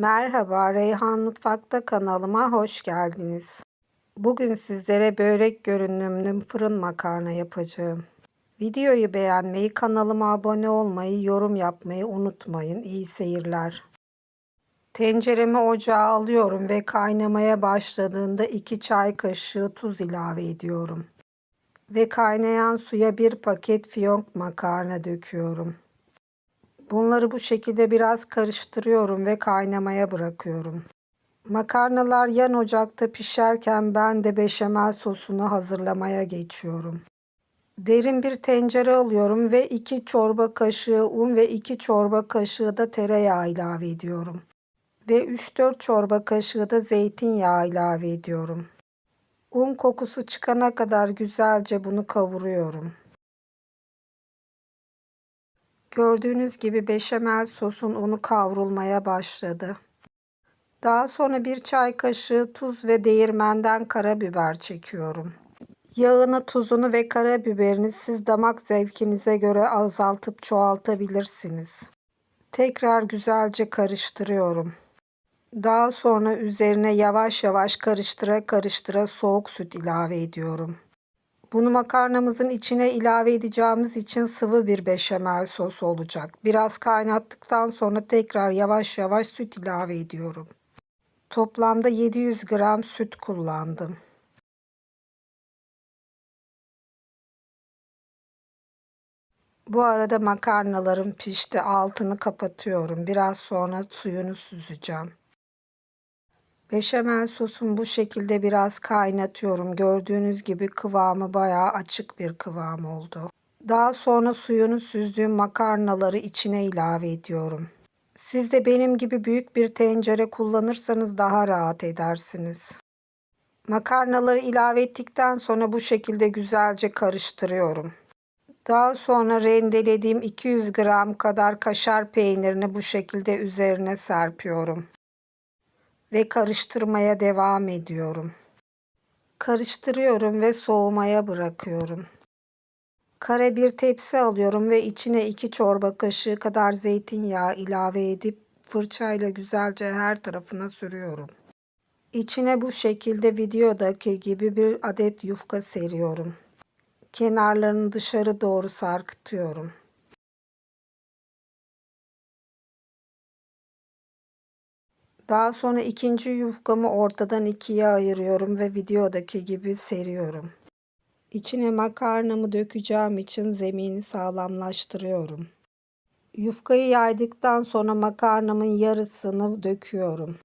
Merhaba, Reyhan Mutfak'ta kanalıma hoş geldiniz. Bugün sizlere börek görünümlü fırın makarna yapacağım. Videoyu beğenmeyi, kanalıma abone olmayı, yorum yapmayı unutmayın. İyi seyirler. Tenceremi ocağa alıyorum ve kaynamaya başladığında 2 çay kaşığı tuz ilave ediyorum. Ve kaynayan suya bir paket fiyonk makarna döküyorum. Bunları bu şekilde biraz karıştırıyorum ve kaynamaya bırakıyorum. Makarnalar yan ocakta pişerken ben de beşamel sosunu hazırlamaya geçiyorum. Derin bir tencere alıyorum ve 2 çorba kaşığı un ve 2 çorba kaşığı da tereyağı ilave ediyorum. Ve 3-4 çorba kaşığı da zeytinyağı ilave ediyorum. Un kokusu çıkana kadar güzelce bunu kavuruyorum. Gördüğünüz gibi beşamel sosun unu kavrulmaya başladı. Daha sonra bir çay kaşığı tuz ve değirmenden karabiber çekiyorum. Yağını, tuzunu ve karabiberini siz damak zevkinize göre azaltıp çoğaltabilirsiniz. Tekrar güzelce karıştırıyorum. Daha sonra üzerine yavaş yavaş karıştıra karıştıra soğuk süt ilave ediyorum. Bunu makarnamızın içine ilave edeceğimiz için sıvı bir beşamel sos olacak. Biraz kaynattıktan sonra tekrar yavaş yavaş süt ilave ediyorum. Toplamda 700 gram süt kullandım. Bu arada makarnalarım pişti. Altını kapatıyorum. Biraz sonra suyunu süzeceğim. Beşamel sosum bu şekilde biraz kaynatıyorum. Gördüğünüz gibi kıvamı bayağı açık bir kıvam oldu. Daha sonra suyunu süzdüğüm makarnaları içine ilave ediyorum. Siz de benim gibi büyük bir tencere kullanırsanız daha rahat edersiniz. Makarnaları ilave ettikten sonra bu şekilde güzelce karıştırıyorum. Daha sonra rendelediğim 200 gram kadar kaşar peynirini bu şekilde üzerine serpiyorum ve karıştırmaya devam ediyorum. Karıştırıyorum ve soğumaya bırakıyorum. Kare bir tepsi alıyorum ve içine 2 çorba kaşığı kadar zeytinyağı ilave edip fırçayla güzelce her tarafına sürüyorum. İçine bu şekilde videodaki gibi bir adet yufka seriyorum. Kenarlarını dışarı doğru sarkıtıyorum. Daha sonra ikinci yufkamı ortadan ikiye ayırıyorum ve videodaki gibi seriyorum. İçine makarnamı dökeceğim için zemini sağlamlaştırıyorum. Yufkayı yaydıktan sonra makarnamın yarısını döküyorum.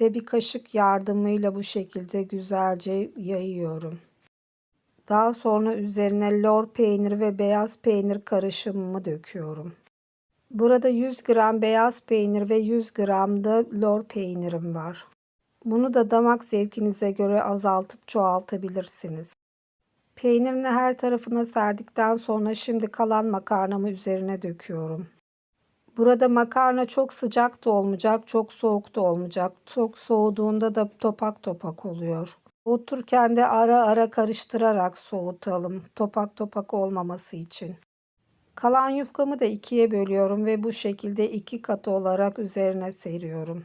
Ve bir kaşık yardımıyla bu şekilde güzelce yayıyorum. Daha sonra üzerine lor peynir ve beyaz peynir karışımımı döküyorum. Burada 100 gram beyaz peynir ve 100 gram da lor peynirim var. Bunu da damak zevkinize göre azaltıp çoğaltabilirsiniz. Peynirini her tarafına serdikten sonra şimdi kalan makarnamı üzerine döküyorum. Burada makarna çok sıcak da olmayacak, çok soğuk da olmayacak. Çok soğuduğunda da topak topak oluyor. Oturken de ara ara karıştırarak soğutalım. Topak topak olmaması için. Kalan yufkamı da ikiye bölüyorum ve bu şekilde iki katı olarak üzerine seriyorum.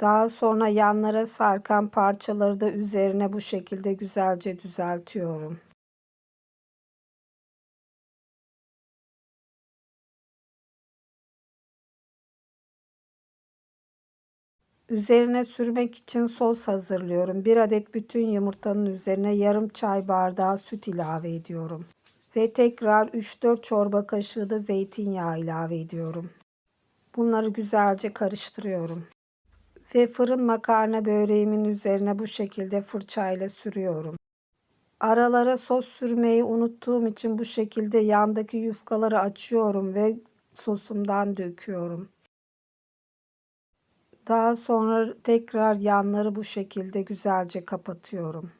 Daha sonra yanlara sarkan parçaları da üzerine bu şekilde güzelce düzeltiyorum. Üzerine sürmek için sos hazırlıyorum. Bir adet bütün yumurtanın üzerine yarım çay bardağı süt ilave ediyorum. Ve tekrar 3-4 çorba kaşığı da zeytinyağı ilave ediyorum. Bunları güzelce karıştırıyorum. Ve fırın makarna böreğimin üzerine bu şekilde fırçayla sürüyorum. Aralara sos sürmeyi unuttuğum için bu şekilde yandaki yufkaları açıyorum ve sosumdan döküyorum. Daha sonra tekrar yanları bu şekilde güzelce kapatıyorum.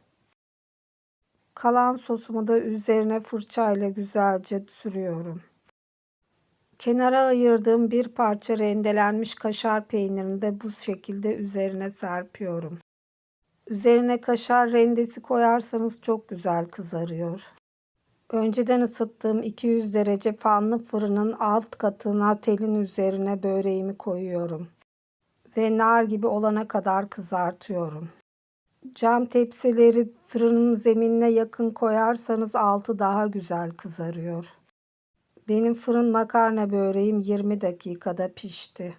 Kalan sosumu da üzerine fırçayla güzelce sürüyorum. Kenara ayırdığım bir parça rendelenmiş kaşar peynirini de bu şekilde üzerine serpiyorum. Üzerine kaşar rendesi koyarsanız çok güzel kızarıyor. Önceden ısıttığım 200 derece fanlı fırının alt katına telin üzerine böreğimi koyuyorum. ve nar gibi olana kadar kızartıyorum. Cam tepsileri fırının zeminine yakın koyarsanız altı daha güzel kızarıyor. Benim fırın makarna böreğim 20 dakikada pişti.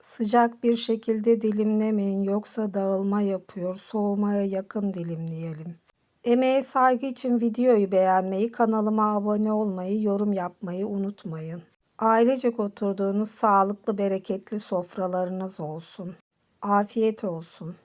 Sıcak bir şekilde dilimlemeyin yoksa dağılma yapıyor. Soğumaya yakın dilimleyelim. Emeğe saygı için videoyu beğenmeyi, kanalıma abone olmayı, yorum yapmayı unutmayın. Ailecek oturduğunuz sağlıklı, bereketli sofralarınız olsun. Afiyet olsun.